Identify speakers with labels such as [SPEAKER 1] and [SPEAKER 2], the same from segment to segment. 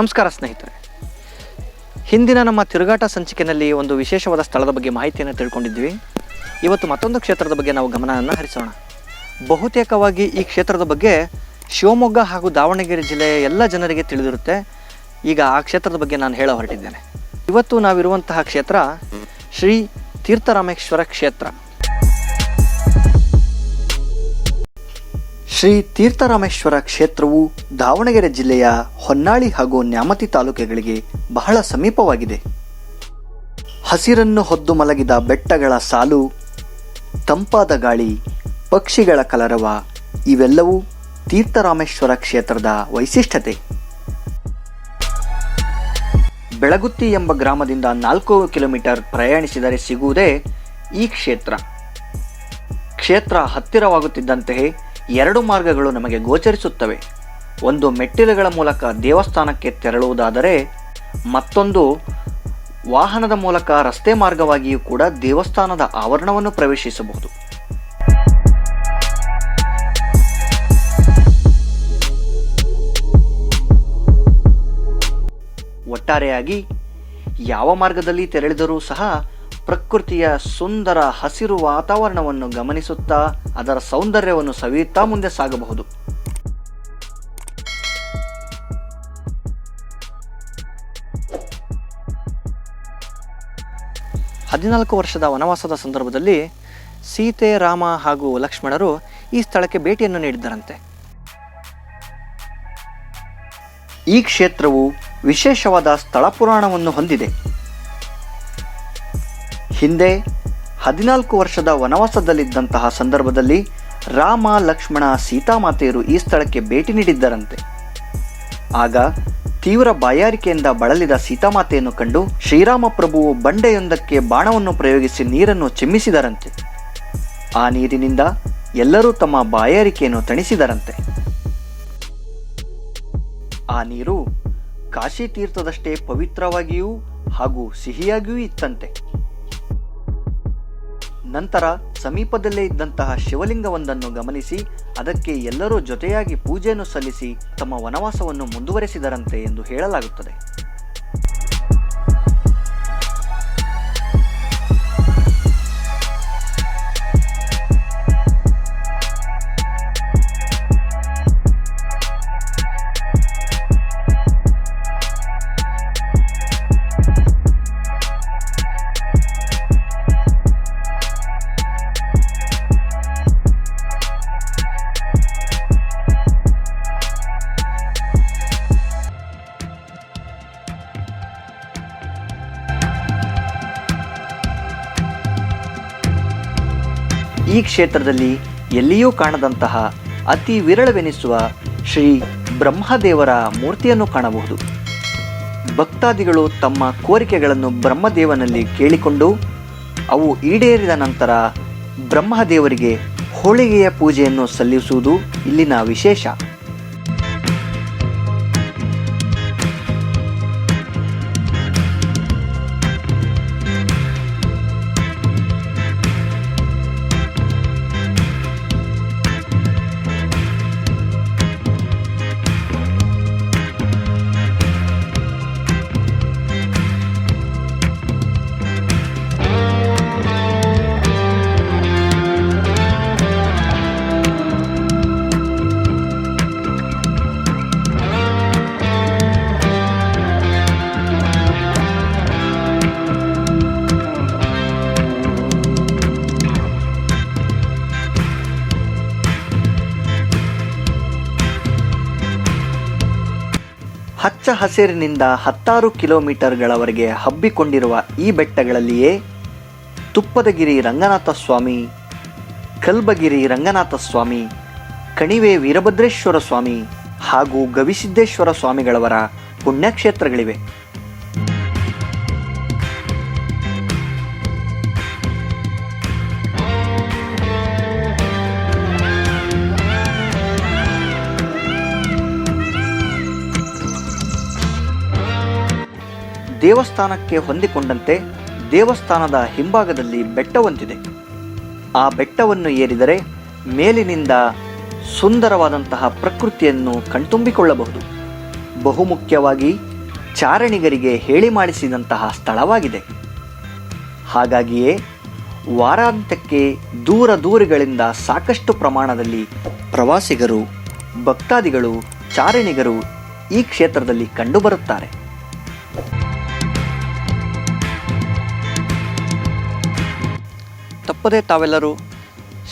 [SPEAKER 1] ನಮಸ್ಕಾರ ಸ್ನೇಹಿತರೆ. ಹಿಂದಿನ ನಮ್ಮ ತಿರುಗಾಟ ಸಂಚಿಕೆಯಲ್ಲಿ ಒಂದು ವಿಶೇಷವಾದ ಸ್ಥಳದ ಬಗ್ಗೆ ಮಾಹಿತಿಯನ್ನು ತಿಳ್ಕೊಂಡಿದ್ವಿ. ಇವತ್ತು ಮತ್ತೊಂದು ಕ್ಷೇತ್ರದ ಬಗ್ಗೆ ನಾವು ಗಮನವನ್ನು ಹರಿಸೋಣ. ಬಹುತೇಕವಾಗಿ ಈ ಕ್ಷೇತ್ರದ ಬಗ್ಗೆ ಶಿವಮೊಗ್ಗ ಹಾಗೂ ದಾವಣಗೆರೆ ಜಿಲ್ಲೆಯ ಎಲ್ಲ ಜನರಿಗೆ ತಿಳಿದಿರುತ್ತೆ. ಈಗ ಆ ಕ್ಷೇತ್ರದ ಬಗ್ಗೆ ನಾನು ಹೇಳ ಹೊರಟಿದ್ದೇನೆ. ಇವತ್ತು ನಾವಿರುವಂತಹ ಕ್ಷೇತ್ರ ಶ್ರೀ ತೀರ್ಥರಾಮೇಶ್ವರ ಕ್ಷೇತ್ರ. ಶ್ರೀ ತೀರ್ಥರಾಮೇಶ್ವರ ಕ್ಷೇತ್ರವು ದಾವಣಗೆರೆ ಜಿಲ್ಲೆಯ ಹೊನ್ನಾಳಿ ಹಾಗೂ ನ್ಯಾಮತಿ ತಾಲೂಕುಗಳಿಗೆ ಬಹಳ ಸಮೀಪವಾಗಿದೆ. ಹಸಿರನ್ನು ಹೊದ್ದು ಮಲಗಿದ ಬೆಟ್ಟಗಳ ಸಾಲು, ತಂಪಾದ ಗಾಳಿ, ಪಕ್ಷಿಗಳ ಕಲರವ ಇವೆಲ್ಲವೂ ತೀರ್ಥರಾಮೇಶ್ವರ ಕ್ಷೇತ್ರದ ವೈಶಿಷ್ಟ್ಯತೆ. ಬೆಳಗುತ್ತಿ ಎಂಬ ಗ್ರಾಮದಿಂದ ನಾಲ್ಕು ಕಿಲೋಮೀಟರ್ ಪ್ರಯಾಣಿಸಿದರೆ ಸಿಗುವುದೇ ಈ ಕ್ಷೇತ್ರ. ಕ್ಷೇತ್ರ ಹತ್ತಿರವಾಗುತ್ತಿದ್ದಂತೆಯೇ ಎರಡು ಮಾರ್ಗಗಳು ನಮಗೆ ಗೋಚರಿಸುತ್ತವೆ. ಒಂದು ಮೆಟ್ಟಿಲುಗಳ ಮೂಲಕ ದೇವಸ್ಥಾನಕ್ಕೆ ತೆರಳುವುದಾದರೆ, ಮತ್ತೊಂದು ವಾಹನದ ಮೂಲಕ ರಸ್ತೆ ಮಾರ್ಗವಾಗಿಯೂ ಕೂಡ ದೇವಸ್ಥಾನದ ಆವರಣವನ್ನು ಪ್ರವೇಶಿಸಬಹುದು. ಒಟ್ಟಾರೆಯಾಗಿ ಯಾವ ಮಾರ್ಗದಲ್ಲಿ ತೆರಳಿದರೂ ಸಹ ಪ್ರಕೃತಿಯ ಸುಂದರ ಹಸಿರು ವಾತಾವರಣವನ್ನು ಗಮನಿಸುತ್ತಾ ಅದರ ಸೌಂದರ್ಯವನ್ನು ಸವಿಯುತ್ತಾ ಮುಂದೆ ಸಾಗಬಹುದು. ಹದಿನಾಲ್ಕು ವರ್ಷದ ವನವಾಸದ ಸಂದರ್ಭದಲ್ಲಿ ಸೀತೆ, ರಾಮ ಹಾಗೂ ಲಕ್ಷ್ಮಣರು ಈ ಸ್ಥಳಕ್ಕೆ ಭೇಟಿಯನ್ನು ನೀಡಿದ್ದರಂತೆ. ಈ ಕ್ಷೇತ್ರವು ವಿಶೇಷವಾದ ಸ್ಥಳ ಪುರಾಣವನ್ನು ಹೊಂದಿದೆ. ಹಿಂದೆ ಹದಿನಾಲ್ಕು ವರ್ಷದ ವನವಾಸದಲ್ಲಿದ್ದಂತಹ ಸಂದರ್ಭದಲ್ಲಿ ರಾಮ, ಲಕ್ಷ್ಮಣ, ಸೀತಾಮಾತೆಯರು ಈ ಸ್ಥಳಕ್ಕೆ ಭೇಟಿ ನೀಡಿದ್ದರಂತೆ. ಆಗ ತೀವ್ರ ಬಾಯಾರಿಕೆಯಿಂದ ಬಳಲಿದ ಸೀತಾಮಾತೆಯನ್ನು ಕಂಡು ಶ್ರೀರಾಮ ಪ್ರಭುವು ಬಂಡೆಯೊಂದಕ್ಕೆ ಬಾಣವನ್ನು ಪ್ರಯೋಗಿಸಿ ನೀರನ್ನು ಚಿಮ್ಮಿಸಿದರಂತೆ. ಆ ನೀರಿನಿಂದ ಎಲ್ಲರೂ ತಮ್ಮ ಬಾಯಾರಿಕೆಯನ್ನು ತಣಿಸಿದರಂತೆ. ಆ ನೀರು ಕಾಶಿ ತೀರ್ಥದಷ್ಟೇ ಪವಿತ್ರವಾಗಿಯೂ ಹಾಗೂ ಸಿಹಿಯಾಗಿಯೂ ಇತ್ತಂತೆ. ನಂತರ ಸಮೀಪದಲ್ಲೇ ಇದ್ದಂತಹ ಶಿವಲಿಂಗವೊಂದನ್ನು ಗಮನಿಸಿ, ಅದಕ್ಕೆ ಎಲ್ಲರೂ ಜೊತೆಯಾಗಿ ಪೂಜೆಯನ್ನು ಸಲ್ಲಿಸಿ ತಮ್ಮ ವನವಾಸವನ್ನು ಮುಂದುವರೆಸಿದರಂತೆ ಎಂದು ಹೇಳಲಾಗುತ್ತದೆ. ಈ ಕ್ಷೇತ್ರದಲ್ಲಿ ಎಲ್ಲಿಯೂ ಕಾಣದಂತಹ ಅತಿ ವಿರಳವೆನಿಸುವ ಶ್ರೀ ಬ್ರಹ್ಮದೇವರ ಮೂರ್ತಿಯನ್ನು ಕಾಣಬಹುದು. ಭಕ್ತಾದಿಗಳು ತಮ್ಮ ಕೋರಿಕೆಗಳನ್ನು ಬ್ರಹ್ಮದೇವನಲ್ಲಿ ಕೇಳಿಕೊಂಡು ಅವು ಈಡೇರಿದ ನಂತರ ಬ್ರಹ್ಮದೇವರಿಗೆ ಹೋಳಿಗೆಯ ಪೂಜೆಯನ್ನು ಸಲ್ಲಿಸುವುದು ಇಲ್ಲಿನ ವಿಶೇಷ. ಹಚ್ಚ ಹಸಿರಿನಿಂದ ಹತ್ತಾರು ಕಿಲೋಮೀಟರ್ಗಳವರೆಗೆ ಹಬ್ಬಿಕೊಂಡಿರುವ ಈ ಬೆಟ್ಟಗಳಲ್ಲಿಯೇ ತುಪ್ಪದಗಿರಿ ರಂಗನಾಥ ಸ್ವಾಮಿ, ಕಲ್ಬಗಿರಿ ರಂಗನಾಥ ಸ್ವಾಮಿ, ಕಣಿವೆ ವೀರಭದ್ರೇಶ್ವರ ಸ್ವಾಮಿ ಹಾಗೂ ಗವಿಸಿದ್ದೇಶ್ವರ ಸ್ವಾಮಿಗಳವರ ಪುಣ್ಯಕ್ಷೇತ್ರಗಳಿವೆ. ದೇವಸ್ಥಾನಕ್ಕೆ ಹೊಂದಿಕೊಂಡಂತೆ ದೇವಸ್ಥಾನದ ಹಿಂಭಾಗದಲ್ಲಿ ಬೆಟ್ಟವಂತಿದೆ. ಆ ಬೆಟ್ಟವನ್ನು ಏರಿದರೆ ಮೇಲಿನಿಂದ ಸುಂದರವಾದಂತಹ ಪ್ರಕೃತಿಯನ್ನು ಕಣ್ತುಂಬಿಕೊಳ್ಳಬಹುದು. ಬಹುಮುಖ್ಯವಾಗಿ ಚಾರಣಿಗರಿಗೆ ಹೇಳಿ ಮಾಡಿಸಿದಂತಹ ಸ್ಥಳವಾಗಿದೆ. ಹಾಗಾಗಿಯೇ ವಾರಾಂತ್ಯಕ್ಕೆ ದೂರ ದೂರಗಳಿಂದ ಸಾಕಷ್ಟು ಪ್ರಮಾಣದಲ್ಲಿ ಪ್ರವಾಸಿಗರು, ಭಕ್ತಾದಿಗಳು, ಚಾರಣಿಗರು ಈ ಕ್ಷೇತ್ರದಲ್ಲಿ ಕಂಡುಬರುತ್ತಾರೆ. ತಪ್ಪದೇ ತಾವೆಲ್ಲರೂ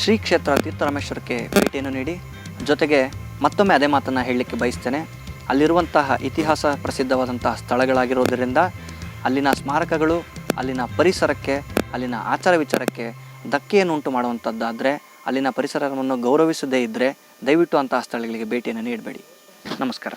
[SPEAKER 1] ಶ್ರೀ ಕ್ಷೇತ್ರ ತೀರ್ಥರಾಮೇಶ್ವರಕ್ಕೆ ಭೇಟಿಯನ್ನು ನೀಡಿ, ಜೊತೆಗೆ ಮತ್ತೊಮ್ಮೆ ಅದೇ ಮಾತನ್ನು ಹೇಳಲಿಕ್ಕೆ ಬಯಸ್ತೇನೆ. ಅಲ್ಲಿರುವಂತಹ ಇತಿಹಾಸ ಪ್ರಸಿದ್ಧವಾದಂತಹ ಸ್ಥಳಗಳಾಗಿರೋದರಿಂದ ಅಲ್ಲಿನ ಸ್ಮಾರಕಗಳು, ಅಲ್ಲಿನ ಪರಿಸರಕ್ಕೆ, ಅಲ್ಲಿನ ಆಚಾರ ವಿಚಾರಕ್ಕೆ ಧಕ್ಕೆಯನ್ನು ಉಂಟು ಮಾಡುವಂಥದ್ದಾದರೆ ಅಲ್ಲಿನ ಪರಿಸರವನ್ನು ಗೌರವಿಸದೇ ಇದ್ದರೆ ದಯವಿಟ್ಟು ಅಂತಹ ಸ್ಥಳಗಳಿಗೆ ಭೇಟಿಯನ್ನು ನೀಡಬೇಡಿ. ನಮಸ್ಕಾರ.